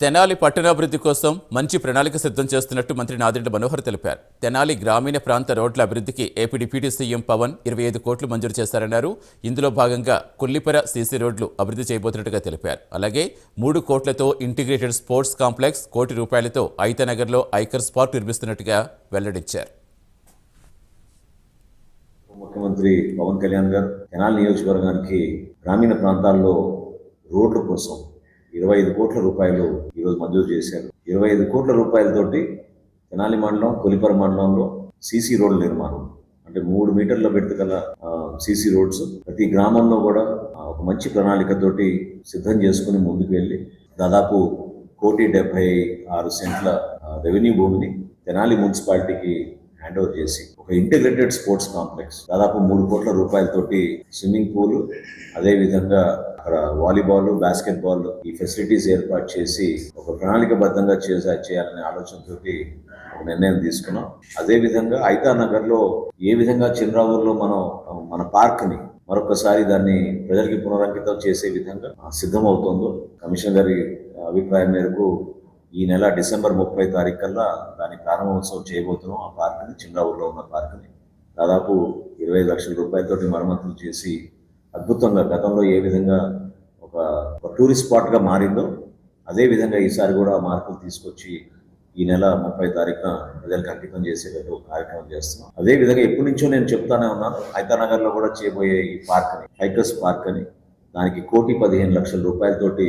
తెనాలి పట్టణాభివృద్ధి కోసం మంచి ప్రణాళిక సిద్ధం చేస్తున్నట్టు మంత్రి నాదిరెడ్డి మనోహర్ తెలిపారు. తెనాలి గ్రామీణ ప్రాంత రోడ్ల అభివృద్ధికి ఏపీ డిప్యూటీ సీఎం పవన్ ఇరవై ఐదు కోట్లు మంజూరు చేశారన్నారు. ఇందులో భాగంగా కొల్లిపర సీసీ రోడ్లు అభివృద్ధి చేయబోతున్నట్టుగా తెలిపారు. అలాగే మూడు కోట్లతో ఇంటిగ్రేటెడ్ స్పోర్ట్స్ కాంప్లెక్స్ కోటి రూపాయలతో ఐతనగర్లో ఐకర్ స్పాట్ నిర్మిస్తున్నట్టుగా వెల్లడించారు. ముఖ్యమంత్రి పవన్ కళ్యాణ్ గారు తెనాలి నియోజకవర్గానికి గ్రామీణ ప్రాంతాల్లో రోడ్ల కోసం ఇరవై ఐదు కోట్ల రూపాయలు ఈరోజు మంజూరు చేశారు. ఇరవై ఐదు కోట్ల రూపాయలతోటి తెనాలి మండలం కొలిపర మండలంలో సీసీ రోడ్ల నిర్మాణం. అంటే మూడు మీటర్ల బెడ్త్ గల సీసీ రోడ్స్ ప్రతి గ్రామంలో కూడా ఒక మంచి ప్రణాళికతోటి సిద్ధం చేసుకుని ముందుకు వెళ్ళి దాదాపు కోటి డెబ్బై ఆరు సెంట్ల రెవెన్యూ భూమిని తెనాలి మున్సిపాలిటీకి హ్యాండ్ ఓవర్ చేసి ఒక ఇంటిగ్రేటెడ్ స్పోర్ట్స్ కాంప్లెక్స్. దాదాపు మూడు కోట్ల రూపాయలతోటి స్విమ్మింగ్ పూల్ అదేవిధంగా వాలీబాల్ బాస్కెట్ బాల్ ఈ ఫెసిలిటీస్ ఏర్పాటు చేసి ఒక ప్రణాళికబద్ధంగా చేసా చేయాలనే ఆలోచనతో ఒక నిర్ణయం తీసుకున్నాం. అదే విధంగా ఐతా నగర్లో ఏ విధంగా చిన్నరావుల్లో మనం మన పార్క్ని మరొకసారి దాన్ని ప్రజలకి పునరంకితం చేసే విధంగా సిద్ధమవుతుందో కమిషన్ గారి అభిప్రాయం మేరకు ఈ నెల డిసెంబర్ ముప్పై తారీఖు కల్లా దాని ప్రారంభోత్సవం చేయబోతున్నాం. ఆ పార్క్ని చిన్నరావులో ఉన్న పార్క్ని దాదాపు ఇరవై ఐదు లక్షల రూపాయలతోటి మరమ్మతులు చేసి అద్భుతంగా గతంలో ఏ విధంగా ఒక టూరిస్ట్ స్పాట్గా మారిందో అదే విధంగా ఈసారి కూడా మార్పులు తీసుకొచ్చి ఈ నెల ముప్పై తారీఖున ప్రజలకు అంకితం చేసేటట్టు కార్యక్రమం చేస్తున్నాం. అదే విధంగా ఎప్పటి నుంచో నేను చెప్తానే ఉన్నాను హైతానగర్లో కూడా చేయబోయే ఈ పార్క్ అని హైకర్స్ పార్క్ అని దానికి కోటి పదిహేను లక్షల రూపాయలతోటి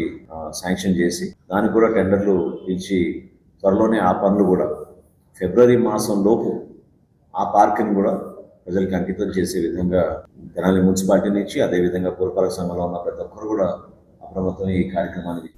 శాంక్షన్ చేసి దానికి కూడా టెండర్లు పిలిచి త్వరలోనే ఆ పనులు కూడా ఫిబ్రవరి మాసం లోపు ఆ పార్క్ని కూడా ప్రజలకు అంకితం చేసే విధంగా తెనాలి మున్సిపాలిటీ నుంచి అదేవిధంగా పురపాలక సంఘంలో ఉన్న ప్రతి ఒక్కరు కూడా అప్రమత్తం ఈ కార్యక్రమానికి